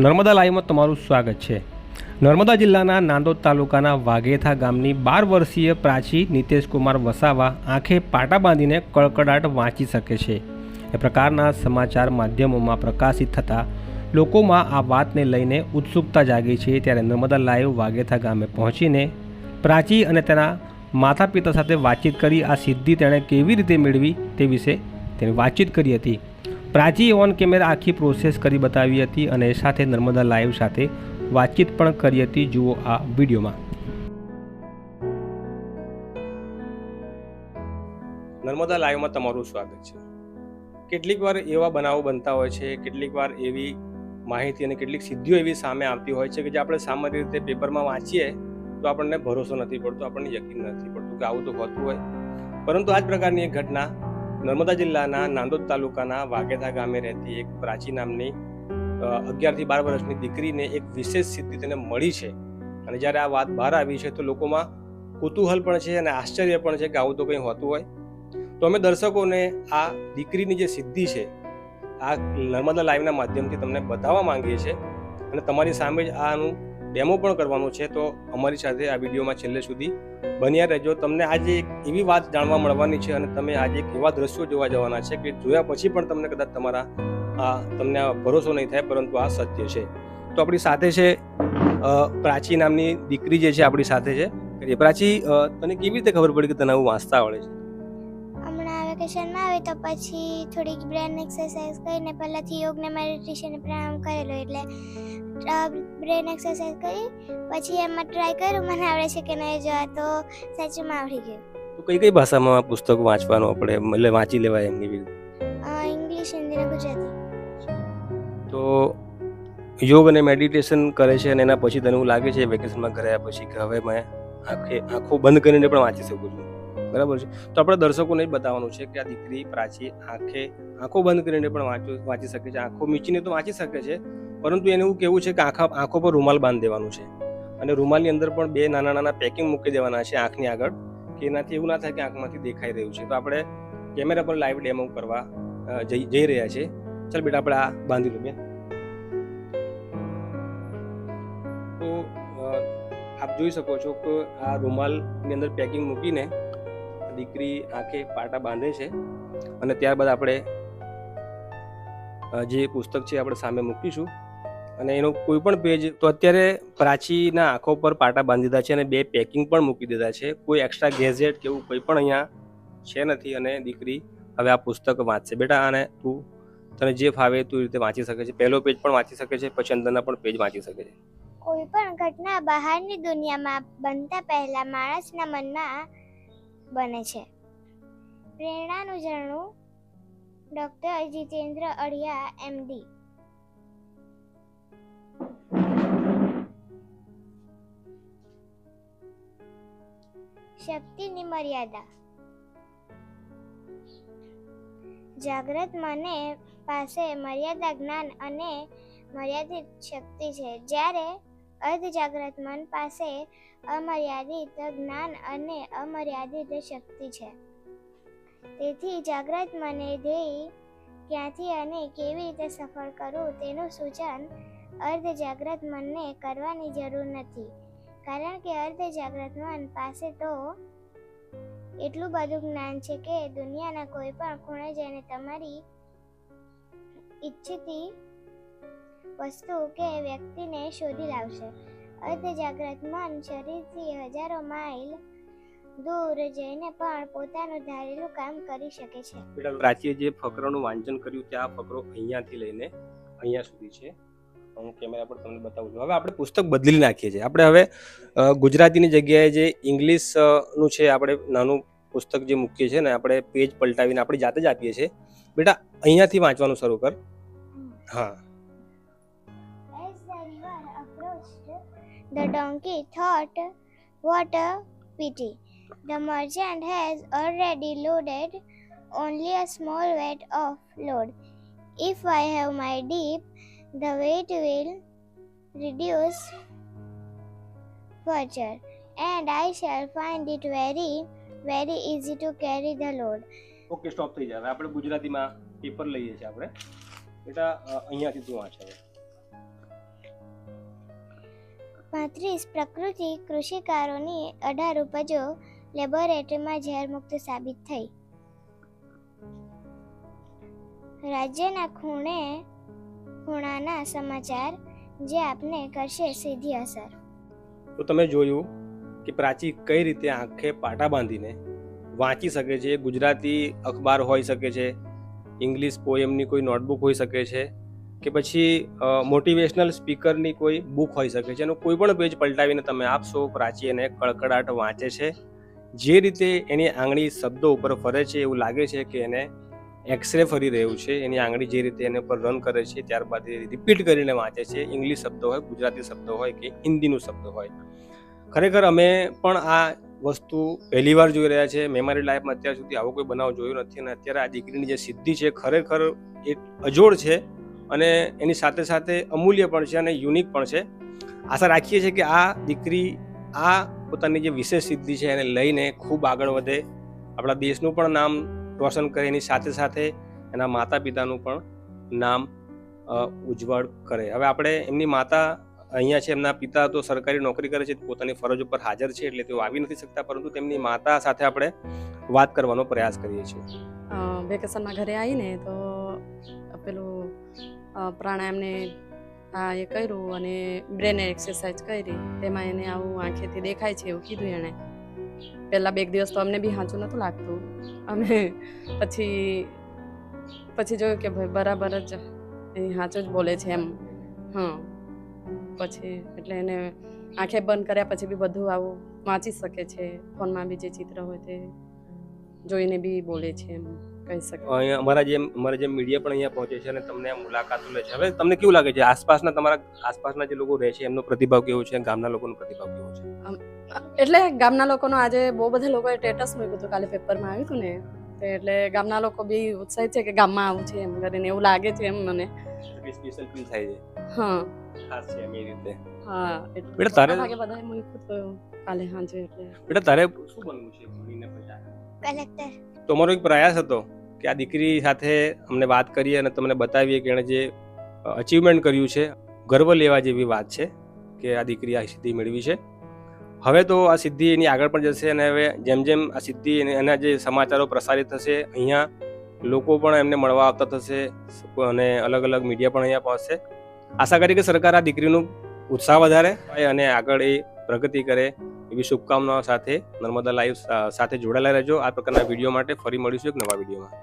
નર્મદા લાઈવમાં તમારું સ્વાગત છે. નર્મદા જિલ્લાના નાંદોદ તાલુકાના વાઘેથા ગામની બાર વર્ષીય પ્રાચી નિતેશકુમાર વસાવા આંખે પાટા બાંધીને કળકડાટ વાંચી શકે છે. એ પ્રકારના સમાચાર માધ્યમોમાં પ્રકાશિત થતાં લોકોમાં આ વાતને લઈને ઉત્સુકતા જાગી છે ત્યારે નર્મદા લાઈવ વાઘેથા ગામે પહોંચીને પ્રાચી અને તેના માતા પિતા સાથે વાતચીત કરી આ સિદ્ધિ તેણે કેવી રીતે મેળવી તે વિશે તેની વાતચીત કરી હતી. પ્રાચીએ ઓન કેમેરા આખી પ્રોસેસ કરી બતાવી હતી અને સાથે નર્મદા લાઈવ સાથે વાતચીત પણ કરી હતી. જુઓ આ વિડીયોમાં. નર્મદા લાઈવમાં તમારું સ્વાગત છે. કેટલીક વાર એવા બનાવો બનતા હોય છે, કેટલીક વાર એવી માહિતી અને કેટલીક સિદ્ધિઓ એવી સામે આવતી હોય છે કે જે આપણે સામાન્ય રીતે પેપરમાં વાંચીએ તો આપણને ભરોસો નથી પડતો, આપણને યકીન નથી પડતું કે આવું તો હોતું હોય. પરંતુ આ જ પ્રકારની એક ઘટના નર્મદા જિલ્લાના નાંદોદ તાલુકાના વાઘેધા ગામે રહેતી એક પ્રાચી નામની અગિયારથી બાર વર્ષની દીકરીને એક વિશેષ સિદ્ધિ તેને મળી છે. અને જ્યારે આ વાત બહાર આવી છે તો લોકોમાં કુતૂહલ પણ છે અને આશ્ચર્ય પણ છે કે આવું તો કંઈ હોતું હોય. તો અમે દર્શકોને આ દીકરીની જે સિદ્ધિ છે, આ નર્મદા લાઈવના માધ્યમથી તમને બતાવવા માંગીએ છીએ અને તમારી સામે જ આનું ડેમો પણ કરવાનો છે, તો અમારી સાથે આ વિડીયોમાં છેલ્લે સુધી બન્યા રહેજો. તમને આજે એક એવી વાત જાણવા મળવાની છે અને તમે આજે એક એવા દ્રશ્યો જોવા જવાના છે કે જોયા પછી પણ તમને કદાચ તમારા આ તમને ભરોસો નહીં થાય, પરંતુ આ સત્ય છે. તો આપણી સાથે છે પ્રાચી નામની દીકરી જે છે, આપણી સાથે છે. પ્રાચી તને કેવી રીતે ખબર પડી કે તને આવું વાંચતા આવડે છે? વેકેશનમાં આવે તો પછી થોડીક બ્રેન એક્સરસાઇઝ કરીને પહેલાંથી યોગ ને મેડિટેશન પ્રાણાયામ કરેલો એટલે બ્રેન એક્સરસાઇઝ કરી પછી એમાં ટ્રાય કર્યું મને આવડે છે કે નહીં જોવા તો સાચુંમાં આવડી ગયું. તો કઈ કઈ ભાષામાં પુસ્તક વાંચવાનું આપણે એટલે વાંચી લેવાય એમની રીતે ઇંગ્લિશ હિન્દી અને ગુજરાતી. તો યોગ અને મેડિટેશન કરે છે અને એના પછી તને એવું લાગે છે વેકેશનમાં ઘરે આવ્યા પછી કે હવે મેં આંખે આંખો બંધ કરીને પણ વાંચી શકું છું? બરાબર છે? તો આપણે દર્શકોને બતાવવાનું છે કે આ દીકરી પ્રાચી આંખે આંખો બંધ કરીને પણ વાંચો વાંચી શકે છે, આંખો મીચીને તો વાંચી શકે છે, પરંતુ એને એવું કેવું છે કે આંખા આંખો પર રૂમાલ બાંધી દેવાનું છે. અને રૂમાલની અંદર પણ બે નાના નાના પેકિંગ મૂકી દેવાના છે આંખની આગળ, કે એનાથી એવું ના થાય કે આંખમાંથી દેખાઈ રહ્યું છે. તો આપણે કેમેરા પર લાઈવ ડેમો કરવા જઈ જઈ રહ્યા છે. ચાલ બેટા આપણે આ બાંધી લઈએ. તો આપ જોઈ શકો છો કે આ રૂમાલની અંદર પેકિંગ મૂકીને દીકરી આંખે પાટા બાંધે છે અને ત્યારબાદ આપણે જે પુસ્તક છે આપણે સામે મૂકીશું. અને એનો કોઈ પણ પેજ તો અત્યારે પ્રાચીના આંખો પર પાટા બાંધી દીધા છે અને બે પેકિંગ પણ મૂકી દીધા છે. કોઈ એક્સ્ટ્રા ગેઝેટ કે એવું કંઈ પણ અહીંયા છે નથી અને દીકરી હવે આ પુસ્તક વાંચશે. બેટા, આને તું, તને જે ફાવે તું રીતે વાંચી શકે છે. પહેલો પેજ પણ વાંચી શકે છે, પછી અંદરના પણ પેજ વાંચી શકે છે. કોઈ પણ ઘટના બહારની દુનિયામાં બનતા પહેલા માણસના મનમાં બને છે. પ્રેરણાનું ઝરણું ડૉક્ટર જીતેન્દ્ર અડિયા એમડી શક્તિની મર્યાદા. જાગ્રત મને પાસે મર્યાદા, જ્ઞાન અને મર્યાદિત શક્તિ છે. જ્યારે અર્ધ જાગ્રત મન પાસે અમર્યાદિત જ્ઞાન અને અમર્યાદિત શક્તિ છે. તેથી જાગ્રત મને ધ્યેય ક્યાંથી અને કેવી રીતે સફળ કરવું તેનું સૂચન અર્ધ જાગ્રત મનને કરવાની જરૂર નથી. કારણ કે અર્ધ જાગ્રત મન પાસે તો એટલું બધું જ્ઞાન છે કે દુનિયાના કોઈ પણ ખૂણે જઈને તમારી ઈચ્છિતી વસ્તુ કે વ્યક્તિને શોધી લાવશે. અર્ધ જાગ્રત મન શરીરથી હજારો માઇલ દૂર જઈને પણ પોતાનું ધારેલું કામ કરી શકે છે. બેટા પ્રાચીએ જે ફકરાનું વાંચન કર્યું તે આ ફકરો અહીંયાથી લઈને અહીંયા સુધી છે. હું કેમેરા પર તમને બતાવું છું. હવે આપણે પુસ્તક બદલી નાખીએ છીએ. આપણે હવે ગુજરાતીની જગ્યાએ જે ઇંગ્લિશનું છે આપણે નાનું પુસ્તક જે મૂકીએ છીએ ને આપણે પેજ પલટાવીને આપણી જાતે જ આપીએ છીએ. બેટા અહીંયાથી વાંચવાનું શરૂ કર. હા. the donkey thought, What a pity! The merchant has already loaded only a small weight of load. If I have my deep, the weight will reduce further, and I shall find it very, very easy to carry the load. Okay stop થઈ જાય હવે આપણે ગુજરાતીમાં paper લઈએ છીએ આપણે બેટા અ, અહીંયાથી તું વાંચ પાંત્રીસ પ્રકૃતિ કૃષિકારોની અઢાર ઉપજો લેબોરેટરીમાં ઝેરમુક્ત સાબિત થઈ. રાજ્યના ખૂણે ખૂણાના સમાચાર જે આપને કરશે સીધી અસર. તો તમે જોયું કે પ્રાચી કઈ રીતે આંખે પાટા બાંધીને વાંચી શકે છે? ગુજરાતી અખબાર હોઈ શકે છે, ઇંગ્લિશ પોએમની કોઈ નોટબુક હોઈ શકે છે કે પછી મોટિવેશનલ સ્પીકરની કોઈ બુક હોઈ શકે છે એનો કોઈ પણ પેજ પલટાવીને તમે આપશો પ્રાચી એને કડકડાટ વાંચે છે. જે રીતે એની આંગળી શબ્દો ઉપર ફરે છે, એવું લાગે છે કે એને એક્સરે ફરી રહ્યું છે, એની આંગળી જે રીતે એને પર રન કરે છે, ત્યારબાદ એ રિપીટ કરીને વાંચે છે. ઇંગ્લિશ શબ્દો હોય, ગુજરાતી શબ્દો હોય કે હિન્દીનું શબ્દ હોય. ખરેખર અમે પણ આ વસ્તુ પહેલી વાર જોઈ રહ્યા છે. મેં મારી લાઈફમાં અત્યાર સુધી આવો કોઈ બનાવ જોયો નથી અને અત્યારે આ દીકરીની જે સિદ્ધિ છે, ખરેખર એક અજોડ છે. અને એની સાથે સાથે અમૂલ્ય પણ છે અને યુનિક પણ છે. આશા રાખીએ છીએ કે આ દીકરી, આ પોતાની જે વિશેષ સિદ્ધિ છે એને લઈને ખૂબ આગળ વધે. આપણા દેશનું પણ નામ રોશન કરે, એની સાથે સાથે એના માતા પિતાનું પણ નામ ઉજ્જવળ કરે. હવે આપણે એમની માતા અહીંયા છે, એમના પિતા તો સરકારી નોકરી કરે છે, પોતાની ફરજ ઉપર હાજર છે એટલે તેઓ આવી નથી શકતા, પરંતુ તેમની માતા સાથે આપણે વાત કરવાનો પ્રયાસ કરીએ છીએ. વેકેશનમાં ઘરે આવીને તો પેલું પ્રાણાયામને આ એ કર્યું અને બ્રેને એક્સરસાઇઝ કરી. તેમાં એને આવું આંખેથી દેખાય છે એવું કીધું એણે. પહેલાં બે દિવસ તો અમને બી સાચું નહોતું લાગતું. અમે પછી પછી જોયું કે ભાઈ બરાબર જ એ સાચું જ બોલે છે એમ. હા. પછી એટલે એને આંખે બંધ કર્યા પછી બી બધું આવું વાંચી શકે છે. ફોનમાં બી જે ચિત્ર હોય તે જોઈને બી બોલે છે એમ. કહી શકાય અહીંયા અમારા જેમ અમારા જેમ મીડિયા પણ અહીંયા પહોંચે છે અને તમને આ મુલાકાતો લે છે. હવે તમને કેવું લાગે છે? આસપાસના તમારા આસપાસના જે લોકો રહે છે એમનો પ્રતિભાવ કેવો છે? ગામના લોકોનો પ્રતિભાવ કેવો છે? એટલે ગામના લોકોનો આજે બહુ બધા લોકોએ સ્ટેટસ મૂક્યું હતું કાલે પેપરમાં આવ્યું હતું ને તે એટલે ગામના લોકો બી ઉત્સાહિત છે કે ગામમાં આવું છે એમ કરીને એવું લાગે છે એમ મને. સ્પેશિયલ ફીલ થાય છે. હા. ખાસ છે એમ એ રીતે. હા એટલે બેટા તારે ભાગે બધાએ મૂક્યું તો કાલે સાંજે એટલે. બેટા તારે શું બનવું છે? ભણીને પછી કલેક્ટર તમારો એક પ્રયાસ હતો. કે આ દીકરી સાથે અમને વાત કરીએ અને તમને બતાવીએ કે એણે જે અચીવમેન્ટ કર્યું છે, ગર્વ લેવા જેવી વાત છે કે આ દીકરી આ સિદ્ધિ મેળવી છે. હવે તો આ સિદ્ધિ એની આગળ પણ જશે અને હવે જેમ જેમ આ સિદ્ધિ એના જે સમાચારો પ્રસારિત થશે, અહીંયા લોકો પણ એમને મળવા આવતા થશે અને અલગ અલગ મીડિયા પણ અહીંયા પહોંચશે. આશા કરી કે સરકાર આ દીકરીનું ઉત્સાહ વધારે અને આગળ એ પ્રગતિ કરે એવી શુભકામનાઓ સાથે નર્મદા લાઈવ સાથે જોડાયેલા રહેજો. આ પ્રકારના વીડિયો માટે ફરી મળીશું એક નવા વિડીયોમાં.